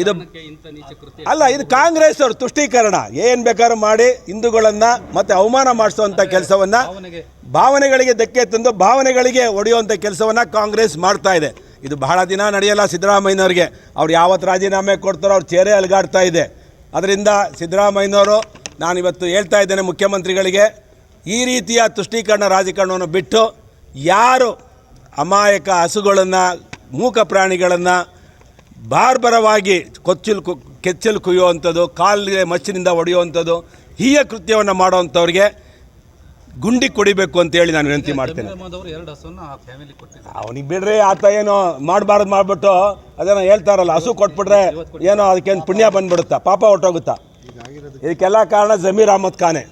ಇದು ಅಲ್ಲ ಇದು ಕಾಂಗ್ರೆಸ್ ಅವರು ತುಷ್ಟೀಕರಣ. ಏನ್ ಬೇಕಾದ್ರೂ ಮಾಡಿ ಹಿಂದೂಗಳನ್ನ ಮತ್ತೆ ಅವಮಾನ ಮಾಡಿಸುವಂತ ಕೆಲಸವನ್ನ ಭಾವನೆಗಳಿಗೆ ಧಕ್ಕೆ ತಂದು ಭಾವನೆಗಳಿಗೆ ಒಡೆಯುವಂಥ ಕೆಲಸವನ್ನ ಕಾಂಗ್ರೆಸ್ ಮಾಡ್ತಾ ಇದೆ. ಇದು ಬಹಳ ದಿನ ನಡೆಯಲ್ಲ ಸಿದ್ದರಾಮಯ್ಯನವ್ರಿಗೆ. ಅವ್ರು ಯಾವತ್ತು ರಾಜೀನಾಮೆ ಕೊಡ್ತಾರೋ ಅವ್ರ ಚೇರೆ ಅಲ್ಗಾಡ್ತಾ ಇದೆ. ಅದರಿಂದ ಸಿದ್ದರಾಮಯ್ಯನವರು ನಾನಿವತ್ತು ಹೇಳ್ತಾ ಇದ್ದೇನೆ ಮುಖ್ಯಮಂತ್ರಿಗಳಿಗೆ ಈ ರೀತಿಯ ತುಷ್ಟೀಕರಣ ರಾಜಕಾರಣವನ್ನು ಬಿಟ್ಟು ಯಾರು ಅಮಾಯಕ ಹಸುಗಳನ್ನು ಮೂಕ ಪ್ರಾಣಿಗಳನ್ನು ಬಾರ್ಬರವಾಗಿ ಕೊಚ್ಚಲು ಕು ಕೆಚ್ಚಲು ಕುಯ್ಯುವಂಥದ್ದು ಕಾಲಿಗೆ ಮಚ್ಚಿನಿಂದ ಹೊಡೆಯುವಂಥದ್ದು ಹೀಯ ಕೃತ್ಯವನ್ನು ಮಾಡುವಂಥವ್ರಿಗೆ ಗುಂಡಿ ಕೊಡಿಬೇಕು ಅಂತೇಳಿ ನಾನು ವಿನಂತಿ ಮಾಡ್ತೇನೆ. ಅವನಿಗೆ ಬಿಡ್ರಿ ಆತ ಏನೋ ಮಾಡಬಾರ್ದು ಮಾಡಿಬಿಟ್ಟು ಅದೇನೋ ಹೇಳ್ತಾರಲ್ಲ ಹಸು ಕೊಟ್ಬಿಟ್ರೆ ಏನೋ ಅದಕ್ಕೇನು ಪುಣ್ಯ ಬಂದ್ಬಿಡುತ್ತಾ ಪಾಪ ಹೊರ್ಟೋಗುತ್ತಾ. ಇದಕ್ಕೆಲ್ಲ ಕಾರಣ ಜಮೀರ್ ಅಹಮದ್ ಖಾನೆ.